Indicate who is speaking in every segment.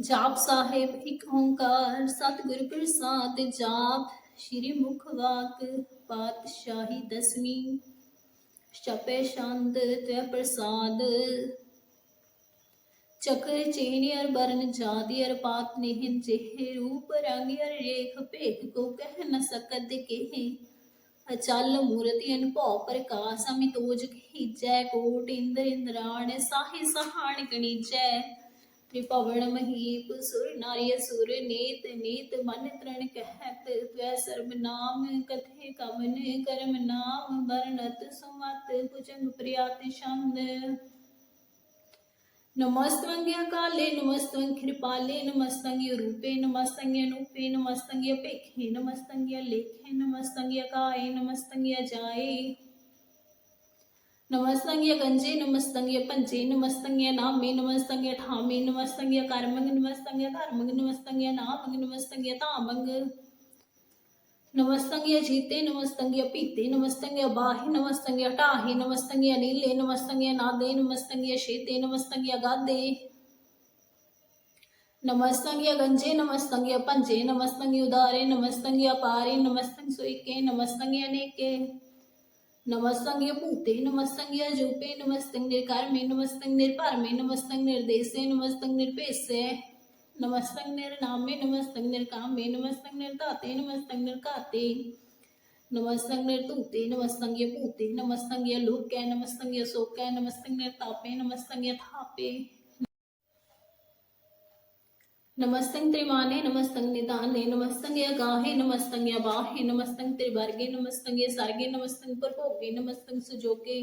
Speaker 1: ਜਾਪ ਸਾਹਿਬ ਇੱਕ ਓੰਕਾਰ, ਸਤਿਗੁਰ ਪ੍ਰਸਾਦ ਜਾਪ, ਸ਼੍ਰੀ ਮੁਖ ਵਾਕ ਪਾਤਸ਼ਾਹੀ ਦਸਵੀਂ। ਛਪੇ ਛੰਦ ਤੇ ਪ੍ਰਸਾਦ। ਚਕਰ ਚੇਨ ਅਰ ਬਰਨ ਜਾਦੀ ਅਰ ਪਾਤ ਨਿਹਿਨ ਜਿਹੇ ਰੂਪ ਰੰਗ ਅਰ ਰੇਖ ਭੇਖ ਕੋ ਕਹਿ ਨ ਸਕਤ ਕਹੇ। ਅਚਲ ਮੂਰਤੀ ਅਨਭਉ ਪ੍ਰਕਾਸ਼ ਅਮਿਤੋਜ ਖੀਜੈ, ਕੋਟ ਇੰਦਰ ਇੰਦਰਾਣ, ਸਾਹੇ ਸਹਾਣ ਗਣੀਜੈ। त्रिपवन महीप सुर नारी सुर नीत नीत मन तृण कहत त्वै सर्व नाम कथे कवन करम नाम वर्णत सुमत भुजंग प्रियाति छंद नमस्तंग्य काले नमस्तंग कृपाले नमस्तंग्य रूपे नमस्तंग्य अनूपे नमस्तंग्य पेखे नमस्तंग्य लेखे नमस्तंग्य काये नमस्तंग्य जाए नमस्तंग्य गंजे नमस्तंग्य पंजे नमस्तंग्य नामे नमस्तंग्य ठामे नमस्तंग्य कर्मंग नमस्तंग्य धर्मंग नमस्तंग्य नामंग नमस्तंग्य तामंग। नमस्तंग्य जीते नमस्तंग्य पीते नमस्तंग्य बाहे नमस्तंग्य टाहे नमस्तंग्य नीले नमस्तंग्य नादे नमस्तंग्य शेते नमस्तंग्य गादे। नमस्तंग्य गंजे नमस्तंग्य पंजे नमस्तंग्य उदारे नमस्तंग्य पारे नमस्तंग सुइके नमस्तंग्य अनेके। नमस्तंग्य भूते नमस्तंग्य जूपे नमस्तंग निर्कर्मे नमस्तंग निर्भरमे नमस्तंग निर्देशे नमस्तंग निर्पेशे। नमस्तंग निर्नामे नमस्तंग निर्कामे नमस्तंग निर्दाते नमस्तंग निर्काते। नमस्तंग निर्तूते नमस्तंग्य भूते नमस्तंग्य लोके नमस्तंग्य सोके नमस्तंग निर्तापे नमस्तंग्य थापे। नमस्तंग त्रिमाने, नमस्तंग निदाने, नमस्तंग गाहे नमस्तंग बाहे नमस्तंग त्रिवर्गे, नमस्तंग सर्गे, नमस्तंग प्रभोगे नमस्तंग सुजोगे।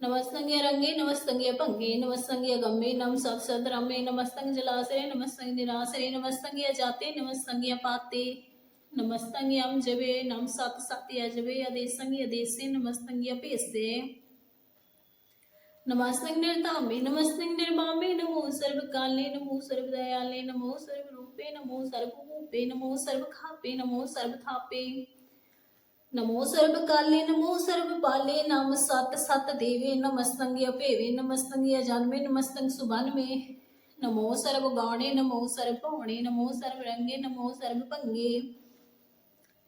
Speaker 1: नमस्तंग रंगे, नमस्तंग भंगे, नमस्तंग गम्मे नम सत सत रमे, नमस्तंग जलाशय नमस्तंग निराशय नमस्तंग जाते नमस्तंग पाते नमस्तंग अम जवे नम सत सत्य जवे अदेसंग अदेसे, नमस्तंग पेसे नमस्तंग निर्धामे नमस्तंग निर्मामे नमो सर्वकाले नमो सर्वदयाले नमो सर्वरूपे नमो सर्वभूपे नमो सर्वखापे नमो सर्वथापे नमो सर्वकाले नमो सर्वपाले नम सत सत देवे नमस्तंग अभेवे नमस्तंग जन्मे नमस्तंग सुबन में नमो सर्व गौणे नमो सर्व भौणे नमो सर्व रंगे नमो सर्व भंगे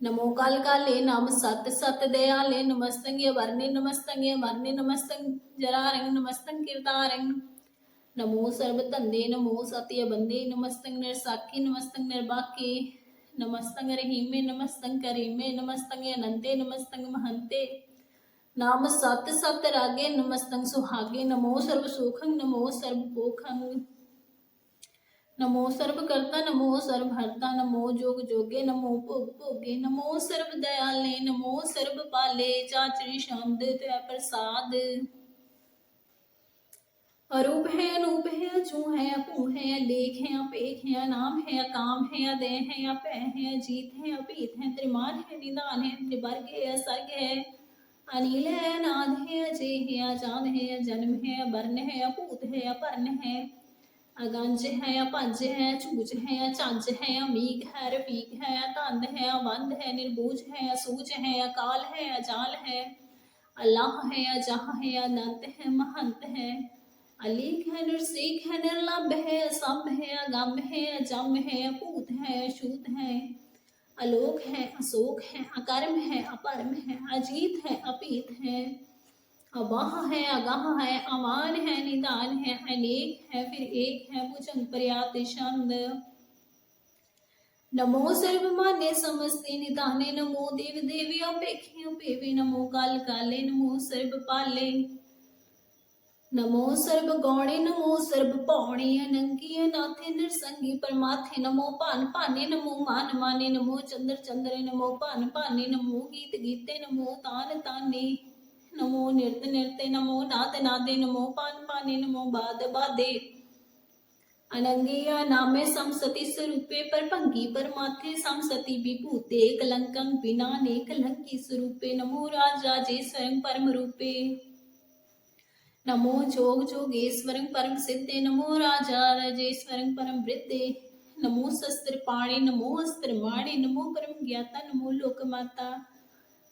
Speaker 1: नमो काल काले, नम सत सत दयाले, नमस्तंग, वर्णे नमस्तंग मरणे नमस्तंग, जरारंग नमस्तंग, कीर्तारंग। नमो सर्व तंदे नमो सत्य बंदे, नमस्तंग नर निर्साखे, नमस्तंग निर्बाके। नमस्तंग रहीमे, नमस्तंग करीमे, नमस्तंग अनंते, नमस्तंग महंते। नाम सत सत रागे, नमस्तंग सुहागे, नमो सर्व सुखंग नमो सर्व पोखंग नमो सर्व करता नमो सर्व हरता नमो जोग जोगे, नमो भोग भोगे, नमो सर्व दयाले नमो सर्व पाले चाचरी शांद त्वै प्रसाद। अरूप है, अनूप है, अचू है अपू है लेख है, अपेख है नाम है काम है अदय है, अपह है, अजीत है अपीत है त्रिमान है, निदान है, त्रिवर्ग है, असर्ग है। अनिल है, अनाद है अजय है, अजान है जन्म है वर्ण है, अपूत है, अपर्ण है। अगंज है या पंज है, चूज़ है या चंज है अमीग है, रफीक है या तंद है अबंध है निर्बूझ है या असूज है, अकाल है, अजाल है, अल्लाह है या अजाह है, अनंत है, महंत है अलीक है, नरसीक है निर्लभ है असम है, अगम है, अजम है, अपूत है, अशूत है, अलोक है, अशोक है, अकर्म है, अपरम है, अजीत है, अपीत है अबाह है अगाह है अमान है निदान है अनेक है फिर एक है भुजंग पर्यात छंद नमो सर्व मान्य समस्ते निदाने नमो देव देवी अपेखे अपेवे नमो काल काले नमो सर्व पाले नमो सर्व गौणे नमो सर्व पौणे अनंगी अनाथे नरसंगी परमाथे नमो पान पाने नमो मान माने नमो चंद्र चंद्र नमो पान पाने नमो गीत गीते नमो तान ताने नमो नृत्य नृत्य नमो नाद नादे नमो पान पाने नमो बाद बादे अनंगिया नामे समसती स्वरूपे पर भंगी पर माथे समसती विभूते कलंकं बिना ने कलंकी स्वरूपे। नमो राज राजेश्वरं परम रूपे। नमो जोग जोगेश्वरं परम सिद्धे। नमो राजा राजेश्वरं परम वृद्धे। नमो शस्त्र पाणे, नमो अस्त्र माणे, नमो परम ज्ञाता, नमो लोकमाता। माता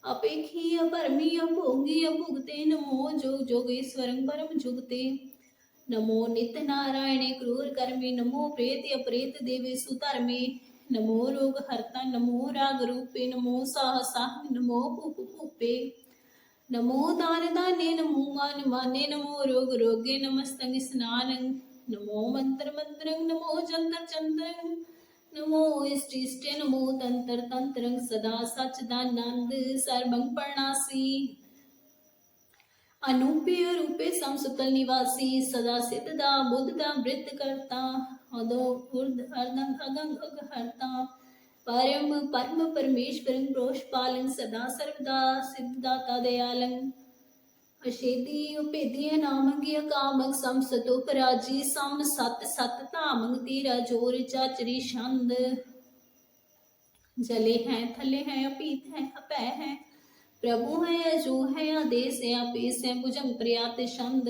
Speaker 1: अपेक्षी अपरमी अभोगी अभुगते नमो जोग जोगेश्वरं परम जुगते नमो नित्य नारायणे क्रूर कर्मे नमो प्रेत अप्रेत देवे सुधर्मे नमो रोग हरता नमो राग रूपे नमो साह साह नमो भूप भूपे नमो दान दाने नमो मान माने नमो रोग रोगे नमस्तंग स्नानं नमो मंत्र मंत्रं नमो जंतर ਨਮੋ ਇਸ਼ਟਿਸ਼ਟ ਨਮੋ ਤੰਤਰ ਤੰਤਰੰ ਸਦਾ ਸਚ ਦਾ ਨੰਦ ਸਰਬੰ ਪਰਣਾਸੀ ਅਨੂਪੇ ਰੂਪੇ ਸੰਸਤਲ ਨਿਵਾਸੀ, ਸਦਾ ਸਿੱਧ ਦਾ ਬੁੱਧ ਦਾ ਬ੍ਰਿਤ ਕਰਤਾ। ਅਦੋ ਉਰਦ ਅਰਦੰ ਅਗੰਗ ਅਗਹਰਤਾ। ਪਰਮ ਪਰਮ ਪਰਮੇਸ਼ਵਰੰ ਪ੍ਰੋਸ਼ ਪਾਲਨ ਸਦਾ ਸਰਵਦਾ ਸਿਧ ਦਾਤਾ ਦਇਆਲੰ अशेदी पराजी सम सत सत धामंग तेरा ज़ोर चाचरी छंद जले हैं थले हैं अपीत हैं अपै हैं प्रभु है है आदेश है है भुजंग प्रयात छंद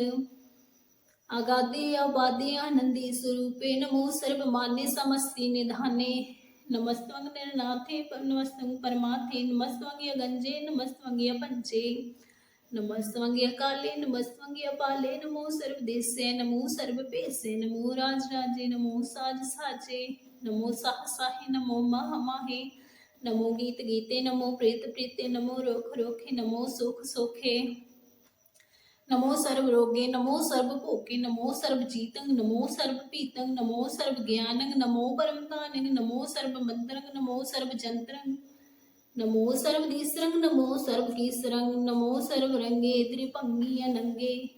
Speaker 1: आनंदी स्वरूपे नमो सर्व मान्य समस्ति निधाने नमस्तवंग निर्नाथे नमस्तवंग परमाथे नमस्तवंग गंजे नमस्तवंग पंचे ਨਮਸਤਵੰਗੇ ਅਕਾਲੇ ਨਮਸਤਵੰਗੇ ਅਪਾਲੇ ਨਮੋ ਸਰਬ ਦੇਸੇ ਨਮੋ ਸਰਬ ਭੇਸੇ ਨਮੋ ਰਾਜ ਰਾਜੇ ਨਮੋ ਸਾਜ ਸਾਜੇ ਨਮੋ ਸਾਹ ਸਾਹੇ ਨਮੋ ਮਹ ਮਾਹੇ ਨਮੋ ਗੀਤ ਗੀਤੇ ਨਮੋ ਪ੍ਰੀਤ ਪ੍ਰੀਤੇ ਨਮੋ ਰੋਖ ਰੋਖੇ ਨਮੋ ਸੁਖ ਸੁਖੇ ਨਮੋ ਸਰਬ ਰੋਗੇ ਨਮੋ ਸਰਬ ਭੋਕੇ ਨਮੋ ਸਰਬ ਜੀਤੰ ਨਮੋ ਸਰਬ ਭੀਤੰ ਨਮੋ ਸਰਬ ਗਿਆਨੰ ਨਮੋ ਪਰਮਤਾਨੰ ਨਮੋ ਸਰਬ ਮੰਤਰੰ ਨਮੋ ਸਰਬ ਜੰਤਰੰ नमो सर्व सर्वधीसरंग नमो सर्व सर्वकीसरंग नमो सर्व रंगे त्रिपंगी अनंगे।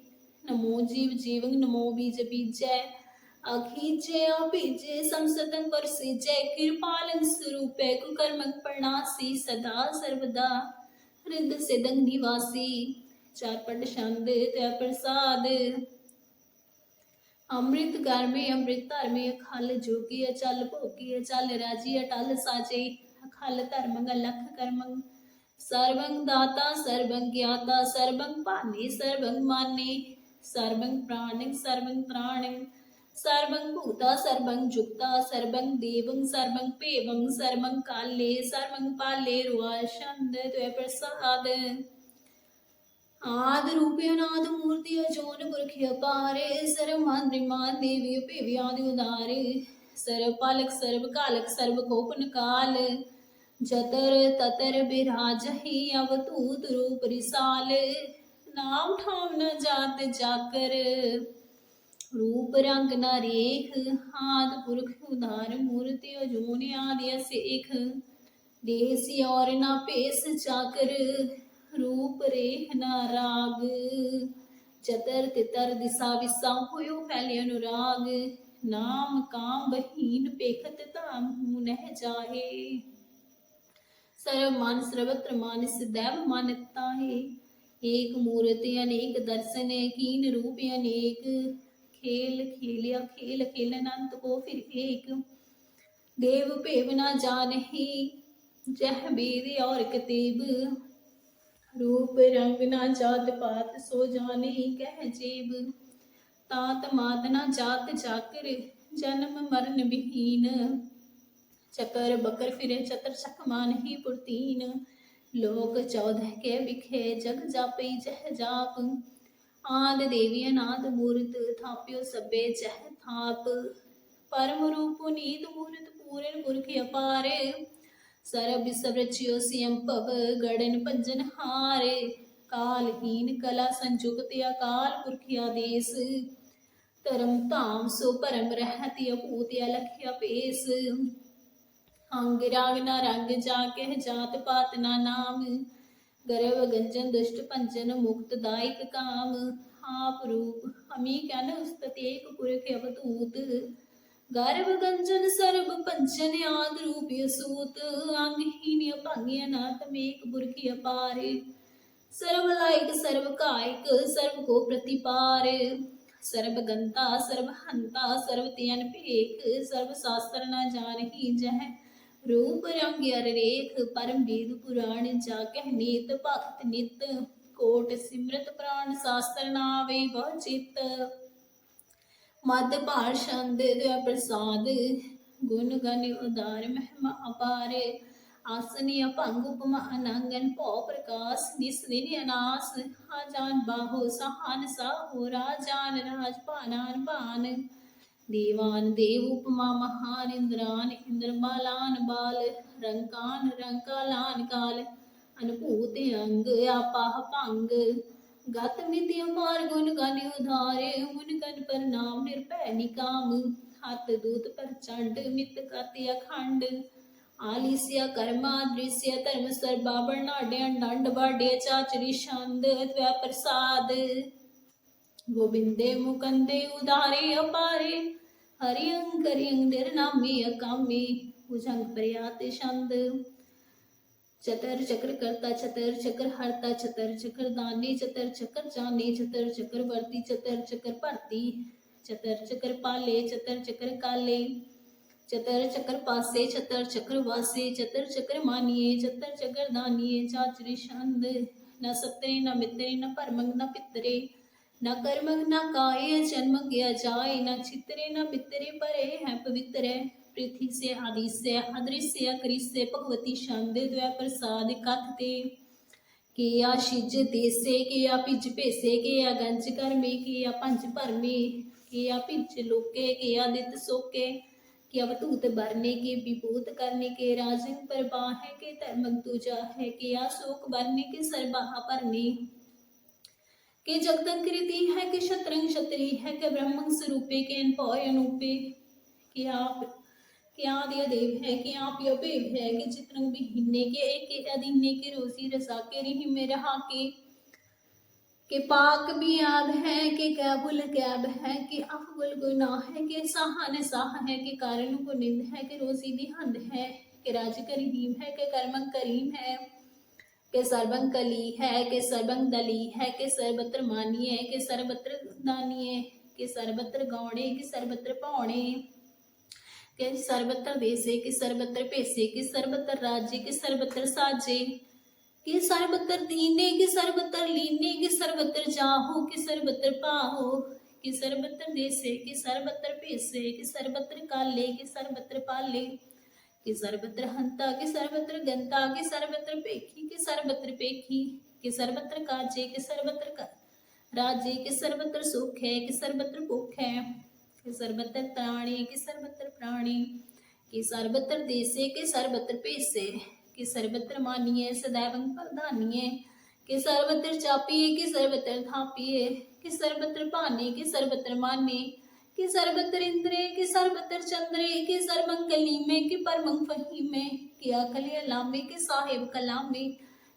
Speaker 1: नमो जीव जीवंग नमो बीज बीजय अखीजय अभिजय कुकर्मक प्रणासी, सदा सर्वदा। हृद सिदंग निवासी, चार पट शांत तय प्रसाद। अमृत गर्मे अमृत धर्मे अखल जोगी, अचल भोगी, अचल राज़ी, अटल साजे। ਅਖਲ ਧਰਮ ਲਖ ਕਰਮੰ ਸਰਵੰ ਦਾਤਾ ਸਰਵੰ ਗਿਆਤਾ ਸਰਵੰ ਭਾਨੇ ਸਰਵੰ ਮਾਨੇ। ਸਰਵੰ ਪ੍ਰਾਣੰ ਸਰਵੰ ਪ੍ਰਾਣੰ ਸਰਵੰ ਭੂਤਾ ਸਰਵੰ ਜੁਗਤਾ ਸਰਵੰ ਦੇਵੰ ਸਰਵੰ ਭੇਵੰ ਸਰਵੰ ਕਾਲੇ ਸਰਵੰ ਪਾਲੇ, ਰੁਆ ਛੰਦ ਤੇ ਪ੍ਰਸਾਦ। ਆਦ ਰੂਪੇ ਅਨਾਦ ਮੂਰਤੀ ਅਜੋਨ ਪੁਰਖ ਅਪਾਰੇ। ਸਰਬ ਮੰਤਰੀ ਮਾਨ ਦੇਵੀ ਭੇਵੀ ਉਦਾਰੇ। ਸਰਬ ਪਾਲਕ ਸਰਬ ਕਾਲਕ ਸਰਬ ਗੋਪਨ ਕਾਲ। ਜਤਰ ਤਤਰ ਬਿਰਾਜਹੀ ਅਵਤੂਤ ਰੂਪ ਰਿਸਾਲ। ਨਾਮ ਠਾਮ ਨ ਜਾਤ ਜਾਕਰ। ਰੂਪ ਰੰਗ ਨ ਰੇਖ ਹਾਦ ਪੁਰਖ ਉਧਾਰ, ਮੂਰਤਿ ਅਜੂਨ ਆਦਿ ਸੇਖ ਦੇਸ ਔਰ ਨ ਪੇਸ ਚਾਕਰ, ਰੂਪ ਰੇਖ ਨ ਰਾਗ। ਚਤਰ ਤਿਤਰ ਦਿਸਾ ਵਿਸਾ ਹੋਇਓ ਫੈਲੇ ਅਨੁਰਾਗ। ਨਾਮ ਕਾਮ ਬਹੀਨ ਪੇਖਤ ਧਾਮ ਹੂ ਨਹਿ ਜਾਹੇ। सर्व मान सर्वत्र मानस दैव मानता है एक मूर्त अनेक दर्शन, कीन रूप अनेक। खेल, खेलिया, खेल खेलन अंत को फिर एक। देव भेव न जान ही जह वेद और कतेब। रूप रंग ना जात पात सो जाने, कह जेब। तात मात ना जात जाकर, जन्म मरण विहीन। चकर बकर फिरे चतर सकमान ही पुरतीन लोक चौदह के बिखे जग जापे जह जाप आद देवी अनाद मूर्त थाप्यो सबे जह थाप परम रूप नीत मूर्त पूरन पुरख अपारे ਸਰਬ ਬਿਸਵ ਰਚਿਓ ਸਿਯੰ ਭਵ ਗੜਨ ਭੰਜਨ ਹਾਰੇ ਕਾਲਹੀਨ ਕਲਾ ਸੰਜੁਗਤ ਅਕਾਲ ਪੁਰਖ ਆਦੇਸ ਧਰਮ ਧਾਮ ਸੋ ਪਰਮ ਰਹਿਤ ਅਪੂਤ ਅਲਖਿਆ ਪੇਸ ਅੰਗ ਰਾਗ ਨਾ ਰੰਗ ਜਾ ਕਹਿ ਜਾਤ ਪਾਤ ਨਾ ਨਾਮ। ਗਰਵ ਗੰਜਨ ਦੁਸ਼ਟ ਭੰਜਨ ਮੁਕਤ ਦਾਇਕ ਕਾਮ। ਆਪ ਰੂਪ ਹਮੀ ਕਨ ਉਸਤਤ ਪੁਰਖ ਅਵਤੂਤ ਗਰਭ ਗੰਜਨ ਸਰਬ ਪੰਚਨ ਆਦ ਰੂਪ ਅਸੂਤ। ਅੰਗਹੀਨ ਭੰਗਿ ਅਨਾਤ ਮੇਕ ਬੁਰਖੀ ਅਪਾਰੇ। ਸਰਬ ਲਾਇਕ, ਸਰਬ ਕਾਇਕ, ਸਰਬ ਕੋ ਪ੍ਰਤਿਪਾਰ। ਸਰਬ ਗੰਤਾ, ਸਰਬ ਹੰਤਾ, ਸਰਬ ਤਿਆਨ ਭੇਖ। ਸਰਬ ਸ਼ਾਸਤਰ ਨਾ ਜਾਣਹੀ ਜਹ ਰੂਪ ਰੰਗ ਅਰ ਰੇਖ, ਪਰਮ ਪੁਰਾਣ ਜਾ ਕਹਿ ਨੀਤ, ਭਗਤ ਨਿਤ, ਕੋਟ ਸਿਮਰਤ ਪ੍ਰਾਨ ਸ਼ਾਸਤਰ ਨਾਵੇ ਬਹੁ ਚਿਤ। ਮਦ ਭਾਰ ਛੰਦ ਦੇ ਪ੍ਰਸਾਦ, ਗੁਣ ਗਨ ਉਦਾਰ ਮਹਿਮਾ ਅਪਾਰੇ। ਆਸਨੀ ਅਭੰਗ ਉਪਮਾ ਅਨੰਗਨ ਭਉ ਪ੍ਰਕਾਸ਼, ਨਿਸ ਦਿਨ ਅਨਾਸ। ਆਜਾਨ ਬਾਹੋ ਸਹਾਨ ਸਾਹੋ ਰਾਜਾਨ ਰਾਜ ਭਾਨਾਨ ਭਾਨ। ਦੇਵਾਨ ਦੇਵ ਉਪਮਾ ਮਹਾਨ ਇੰਦਰਾਨ, ਇੰਦਰ ਬਾਲਾਨ ਬਾਲ ਰੰਕਾਨ ਰੰਕਾਲਾਨ ਕਾਲ। ਅਨਭੂਤ ਅੰਗ ਆਪਾਹ ਭੰਗ, ਗਤ ਨਿਤਿ ਅਮਾਰ ਗੁਣ ਗਨ ਉਧਾਰੇ। ਮੁਨ ਕਨ ਪਰ ਨਾਮ ਨਿਰਭੈ ਨਿਕਾਮ, ਹੱਥ ਦੂਤ ਪ੍ਰਚੰਡ ਮਿਤ ਕਤਿ ਅਖੰਡ। ਆਲਿਸਿਆ ਕਰਮਾ ਦ੍ਰਿਸ਼ਯ ਧਰਮ ਸਰਬਾ, ਬਰਨਾਡਿਆ ਡੰਡ ਬਾਡੇ ਚਾਚਰੀ ਛੰਦ, ਤਵੈ ਪ੍ਰਸਾਦ। ਗੋਬਿੰਦੇ ਮੁਕੰਦੇ ਉਦਾਰੇ ਅਪਾਰੇ। ஹரியங் கரியங் நிர்நாமி அகாமி भुजंग छंद चतर चक्र करता चतर चक्र हरता चतर चक्र दानी चतर चक्र जानी चतर चक्र वर्ती चतर चक्र भरती चतर चक्र पाले चतर चक्र काले चतर चक्र पासे चतर चक्र वासे चतर चक्र मानिए चतर चक्र दानिए चाचरे छंद न सतरे न मित्रे न परमंग न पितरे ਨਾ ਕਰਮਕ ਨਾ ਕਾਏ, ਜਨਮ ਕਿਆ ਜਾਏ, ਨਾ ਚਿਤਰੇ ਨਾ ਪਿਤਰੇ ਪਰੇ ਹੈ ਪਵਿੱਤਰੇ। ਪ੍ਰਿਥੀ ਸੇ ਆਦਿਸੇ ਅਦ੍ਰਿਸ਼ਯ ਕ੍ਰਿਸੇ ਭਗਵਤੀ ਸ਼ਾਂਦੇ ਦੁਆ ਪ੍ਰਸਾਦ ਕਥ ਤੇ। ਕਿਆ ਸ਼ਿਜ ਦੇਸੇ, ਕਿਆ ਪਿਜ ਭੇਸੇ, ਕਿਆ ਗੰਜ ਕਰਮੇ, ਕਿਆ ਪੰਜ ਭਰਮੇ, ਕਿਆ ਪਿਜ ਲੋਕੇ, ਕਿਆ ਦਿੱਤ ਸੋਕੇ। ਕਿ ਅਵਤੂਤ ਬਰਨੇ ਕੇ ਵਿਭੂਤ करने के राजन पर बाह के धर्मक दूजा है कि या शोक बरने के सरबाहा भरने के जगत कृति है, कि शतरंग क्षत्रि है, कि ब्रह्म स्वरूपे के अनपय अनूपे कि आप, कि आदि देव है, कि आप अभेव है, कि चित्रंग विहीने, के एक अधीने, के रोजी रसा, के रही में रहा, के, कि पाक भी याद है, कि कैबुल कैब है, कि अफगुल गुनाह है, कि साहन साह है, कि कारण को निंद है, कि रोजी भी है, कि राज करीम है, कि कर्मंग करीम है। कि सर्वंग कली है के सर्वंग दली है कि सर्वत्र मानिए कि सर्वत्र दानिए कि सर्वत्र गौणे कि सर्वत्र पौणे कि सर्वत्र देसे कि सर्वत्र पेसे कि सर्वत्र राज्य कि सर्वत्र साजे कि सर्वत्र दीने कि सर्वत्र लीने कि सर्वत्र जाहो कि सर्वत्र पाहो कि सर्वत्र देसे कि सर्वत्र पेसे कि सर्वत्र काले कि सर्वत्र पाले कि सर्वत्र हंता कि सर्वत्र गंता कि सर्वत्र पेखी कि सर्वत्र पेखी कि सर्वत्र काजे कि सर्वत्र का राज्य कि सर्वत्र सुख है कि सर्वत्र भुख है कि सर्वत्र त्राणी कि सर्वत्र प्राणी कि सर्वत्र देसे कि सर्वत्र पेसे कि सर्वत्र मानिए सदैव प्रधानिए कि सर्वत्र चापिए कि सर्वत्र थापिए कि सर्वत्र पाने कि सर्वत्र माने कि सर्वत्र इंद्रे, कि सर्वत्र चंद्रे, कि सर्वंकली में, कि परमंग फहीमे कि अकलिया लामे कि साहिब कलामे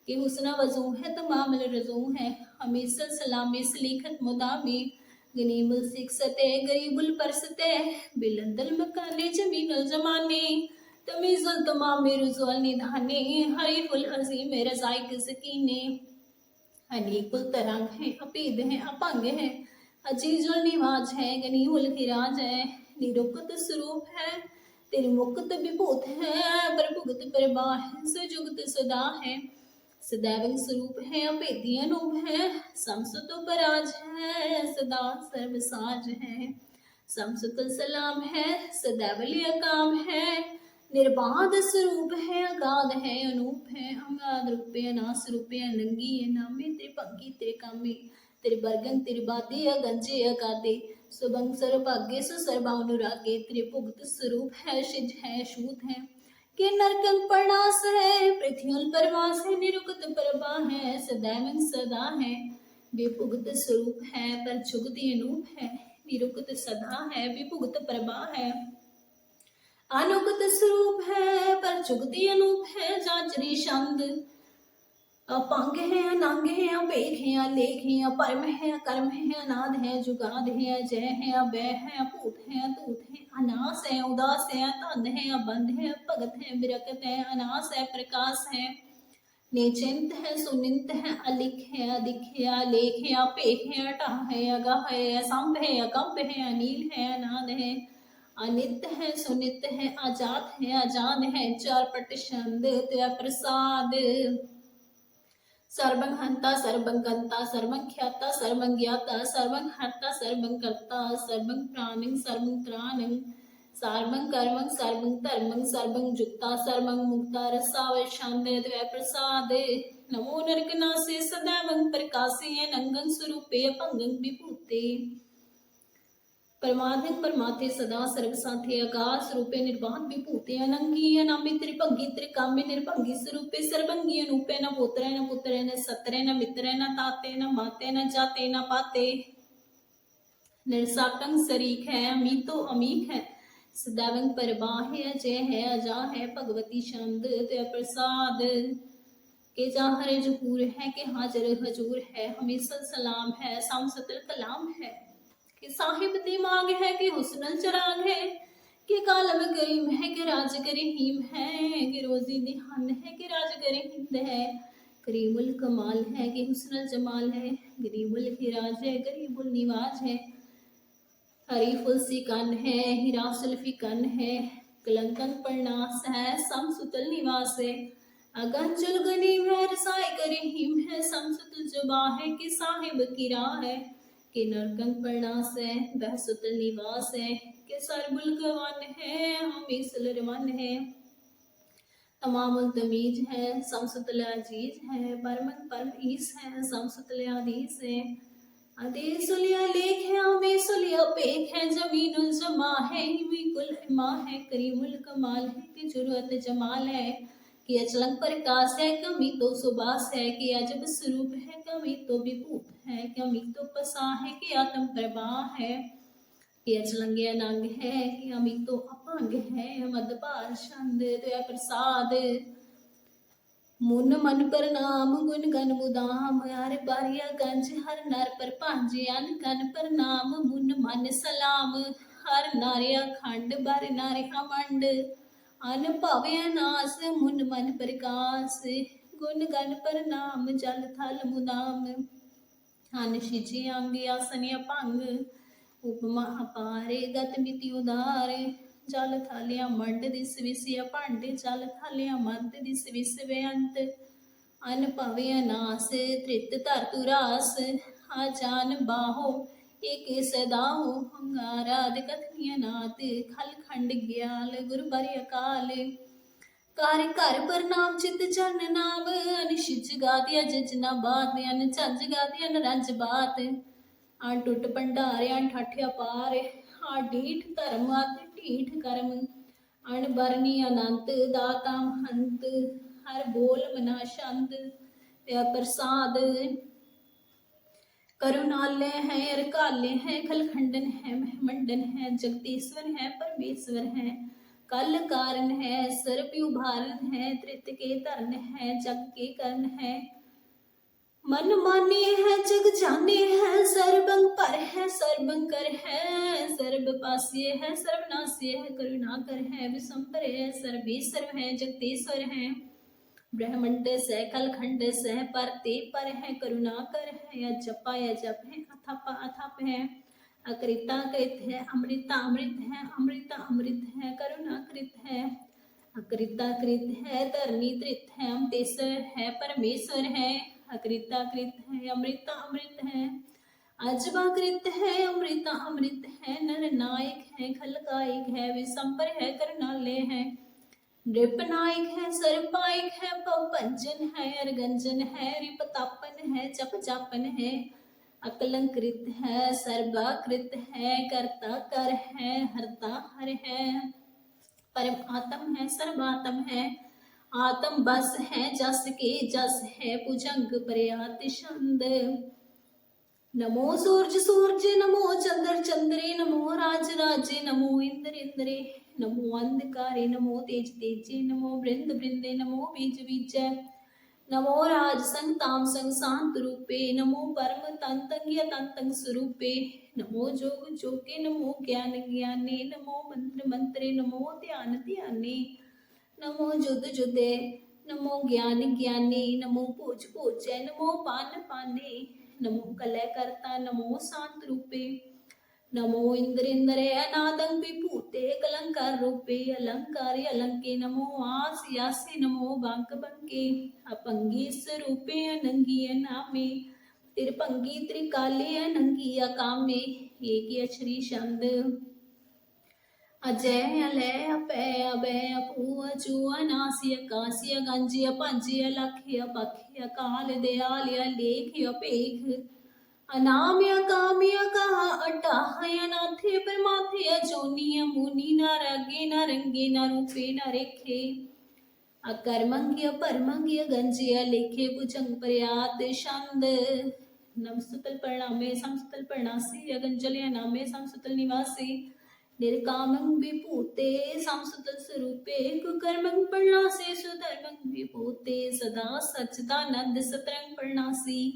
Speaker 1: कि हुसना वज़ू है, तमाम रजू है। हमेशा सलामे सलीखत मुदामे गरीबुल परसते बिलंदल मकाने जमीनुल जमाने तमीजुल तमामे रुजुल निधाने हरी फुल अजीम रजाइक सकीने। अनेकुल तरंग है अपेद है अपंग है अजीजुल निवाज है गनीउल खिराज है। निरुक्त स्वरूप है तेरे मुक्त विभूत है, प्रभुगत प्रभा है सुजुगत सदा है। सदैव स्वरूप है अभेदी अनूप है समसुत पराज है, सदा सर्वसाज है। समसुत सलाम है सदैवली काम है। निर्बाध स्वरूप है, अगाध है, अनूप है। अगाध रूपे, अनास रूपे अनंगी है नामे तेरे भंगी तेरे कामे तेरे बरगन तेरे बादे अगंजे अगादे सुबंग सर्वभाग्य सु सर्वा अनुरागे तेरे भुगत स्वरूप है शिज है शूत है कि नरकंग प्रणास है पृथ्वी परवास है निरुक्त प्रभा है सदैव सदा है विभुगत स्वरूप है पर जुगति अनूप है निरुक्त सदा है विभुगत प्रभा है अनुगत स्वरूप है पर जुगति अनूप है जाचरी छंद अपंग है, अनंग है अभेद है है परम है कर्म है, अनाद है, जुगाद है अजय है, अभय है, अपूत है, अतूत है, अनास है, उदास है धन है, अबंध है भगत है, विरकत है, अनास है, प्रकाश है। निचिंत है, सुनिंत है, अलिख है, अधिक है, अलेख है अपेख है अटा है, अगह है असंभ है, अकंप है, अनिल है, अनाद है। अनित है सुनित है अजात है, अजान है, चार छंद प्रसाद। सर्वं हंता सर्वंख्याता गंता सर्वं ख्याता सर्वं प्राणिं सर्वं त्राणं सर्वं कर्मं सर्वं धर्मं सर्वं जुक्ता सर्वं मुक्ता रसावशान्त द्वै प्रसाद नमो नरकनासे सदैवं प्रकाशे नंगन स्वरूपे अपंगं विभूते। परमाधिक परमाते सदा सर्व साथे आकाश रूपे निर्वाण विभूते अनंगी अनामि त्रिभंगी त्रिकाम्य निर्भंगी स्वरूपे सर्वंगी अनूपे न पुत्रे न पुत्रे न सत्रे न मित्रे न ताते न माते न जाते न पाते निर्साकंग शरीक है अमीतो अमीक है सदैवं परवाह है अजय है अजा है भगवती छंद ते प्रसाद के जाहर जहूर है के हाजर हजूर है हमेशा सलाम है साम सतर कलाम है कि साहिब दिमाग है कि हुस्नल चराग है, कि कालम करीम है कि राज करीम है, कि रोजी दिहान है कि राज हिंद है। करीमुल कमाल है कि हुस्नल जमाल है गरीबुल हिराज है, गरीबुल निवाज है। हरी फुलसी कन है, हीरा सुल्फी कन है, कलंकन परनास है, सम सुतल निवास है। अगंजल गनीम है रसाई करीम है, सम सुतल जुबा है कि साहिब किरा है। कि नरकंग परनास है, वह सुतल निवास है। कि सरबुल गवन है, हम इसलरवन है। तमामुल तमीज है समसुतल अज़ीज़ है परमन परम ईस है समसुतल आदीस है। आदेश सुलिया लेख है हमें सुलिया पेख है, जमीनुल जमा है हिमी कुल इमा है, करीमुल कमाल है कि जुरत जमाल है। कि अचलंग प्रकाश है कमी तो सुबास है कि अजब स्वरूप है कमी तो विभूत है कमी तो पसा है कि आत्म प्रवाह है कि अचलंग अनंग है कि अमी तो अपंग है मदपार छंद तो प्रसाद मुन मन पर नाम गुण गन मुदाम यार बारिया गंज हर नर पर भांजे अन कन पर नाम मुन मन सलाम हर नारिया खंड बर ਅਨ ਭਵੈ ਨਾਸ ਮੁਨ ਮਨ ਪ੍ਰਕਾਸ। ਗੁਣ ਗਨ ਪਰਨਾਮ ਜਲ ਥਲ ਮੁਨਾਮ ਹਨ ਸ਼ਿਜੀ ਅੰਗ ਆਸਨਿ ਭੰਗ, ਉਪਮਾ ਅਪਾਰੇ, ਗਤ ਮਿਤੀ ਉਦਾਰੇ ਜਲ ਥਾਲਿਆ ਮੰਡ ਦਿਸ ਵਿਸਿਆ ਭਾਂਡੇ, ਜਲ ਥਾਲਿਆ ਮੰਦ ਦਿਸ ਵਿਸਵੇ ਅੰਤ ਅਨ ਭਵੈ ਨਾਸ ਤ੍ਰਿਤ ਧਰ ਤੁਰਾਸ। ਆ ਜਾਨ ਬਾਹੋ ਏਕ ਸਦਾਹੋ ਹੰਗਾਰਾਦ ਕਥਨੀਆ ਨਾਤ, ਖਲ ਖੰਡ ਗਿਆਲ, ਗੁਰ ਅਕਾਲ। ਕਰ ਘਰ ਪਰ ਚਿਤ ਜਨ ਨਾਮ ਅਨਿਸ਼ਿਜ ਗਾਦਿਆ ਜਜਨਾ ਬਾਤ, ਅਨ ਝੰਜ ਗਾਦਿਆ ਨਰੰਜ ਬਾਤ। ਆ ਟੁੱਟ ਭੰਡਾਰਿਆ ਠਾਠਿਆ ਪਾਰ ਆ ਢੀਠ ਧਰਮ ਅਤੇ ਢੀਠ ਕਰਮ। ਅਣਬਰਨੀ ਅਨੰਤ, ਦਾਤਾ ਹੰਤ ਹਰ ਬੋਲ ਮਨਾ ਸ਼ੰਦ ਤੇ ਪ੍ਰਸਾਦ करुणालय है अरकालय है, खलखंडन है, महमंडन है, जगदीश्वर है, परमेश्वर है। कल कारण है सर्प है त्रित के धरण है जग के कर्ण है। मन माने है, जग जाने है, सर्वंग पर है, सर्वंकर है। सर्व पास्य है सर्वनाश्य है करुणा कर है विशंबर है, सर्वेश्वर है, जगदीश्वर है। ब्रह्मंड से कलखंड से पर ते पर है, करुणा कर है, या जपा या जप है, अथप अथप है। अकृता कृत है, अमृता, अमृत है, अमृता, अमृत है, करुणा कृत है। अकृता कृत है, धरणी तृत है, अमतेश्वर है, परमेश्वर है। अकृता कृत है, अमृता, अमृत है। अजबा कृत है, अमृता, अमृत है। नर नायक है, खलकायक है विशंबर है करनालय है। नृपनायक है, सर्पायक है पंजन है, अरगंजन है, रिपतापन है जप जापन है। अकलंकृत है, सर्वाकृत है कर्ता कर है हरता हर है। परम आत्म है, सर्वात्म है। आत्म बस है, जस के जस है, भुजंग प्रयात छंद। नमो सूरज सूरज नमो चंद्र, चंद्रे, नमो राज, राजे, नमो इंद्र, इंद्रे नमो अंधकारे नमो तेज तेजे नमो वृंद वृंदे नमो बीज बीजय नमो राज संग ताम संग शांत रूपे नमो परम तंतंग तंतंग स्वरूपे नमो जोग जोगे नमो ज्ञान ज्ञाने नमो मंत्र मंत्रे नमो ध्यान ध्याने नमो जुद जुदे नमो ज्ञान ज्ञानी नमो पूज पूजय नमो पान पाने नमो कलय करता नमो शांत रूपे नमो इन्द्रेन्द्रे अनादं विभूते कलङ्कार रूपे अलङ्कारे अलङ्के नमो आसि आसि नमो बाङ्कबङ्के अपङ्गी स्वरूपे अनङ्गी अनामे त्रिपङ्गी त्रिकाले अनङ्गी अकामे एकी अक्षरी छंद अजय अलै अपै अबै अपू अचू अनासि अकासि अगंजि अपांजि अलाखि अपाखि अकाल दयाल अलेख अपेख ਅਨਾਮਿ ਅਕਾਮਿ ਅਕਹਾ ਅਟਾਹਯ ਅਨਾਥੇ ਪਰਮਾਥੇ ਅਜੋਨੀ ਅਮੂਨੀ ਨਾ ਰਾਗੇ ਨਾ ਰੰਗੇ ਨਾ ਰੂਪੇ ਨਾ ਰੇਖੇ ਅਕਰਮੰਗਿ ਪਰਮੰਗਿ ਗੰਜਿ ਲੇਖੇ ਭੁਜੰਗ ਪ੍ਰਿਆਤ ਛੰਦ ਨਮਸਤਲ ਪ੍ਰਣਾਮੇ ਸੰਸਤਲ ਪ੍ਰਣਾਸੀ ਅਗੰਜਲਿ ਨਾਮੇ ਸੰਸਤਲ ਨਿਵਾਸੀ ਨਿਰਕਾਮੰ ਵਿਭੂਤੇ ਸੰਸਤਲ ਸਰੂਪੇ ਕੁਕਰਮੰ ਪ੍ਰਣਾਸੇ ਸੁਧਰਮੰ ਵਿਭੂਤੇ ਸਦਾ ਸਚਦਾਨੰਦ ਸਤਰੰਗ ਪ੍ਰਣਾਸੀ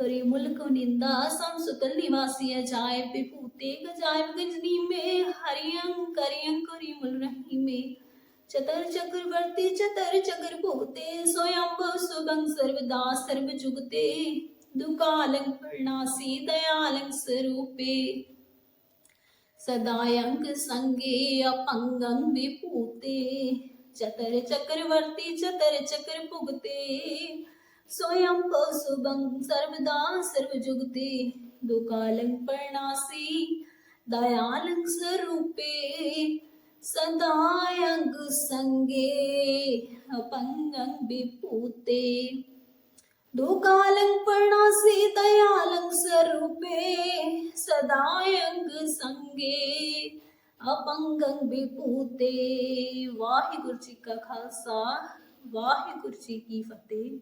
Speaker 1: करे मुल्क निंदा संसुकल निवासी अजायब विभूते गजाय गजनी में हरियं करियं करी मुल रही में चतर चक्रवर्ती चतर चक्र भूते। स्वयं सुभं सर्वदा सर्व जुगते। दुकालं प्रणासी दयालं स्वरूपे। सदायंक संगे अपंगं विपूते चतर चक्रवर्ती चतर चक्र भुगते। स्वयं शुभं सर्वदा सर्वजुगते दुकालं परणासि दयालं स्वरूपे सदायङ् सङ्गे अपङ्गं विपूते दुकालं परणासि दयालं स्वरूपे सदायङ् सङ्गे अपङ्गं विपूते वाहिगुरु जी का खालसा ਵਾਹਿਗੁਰੂ ਜੀ ਕੀ ਫਤਿਹ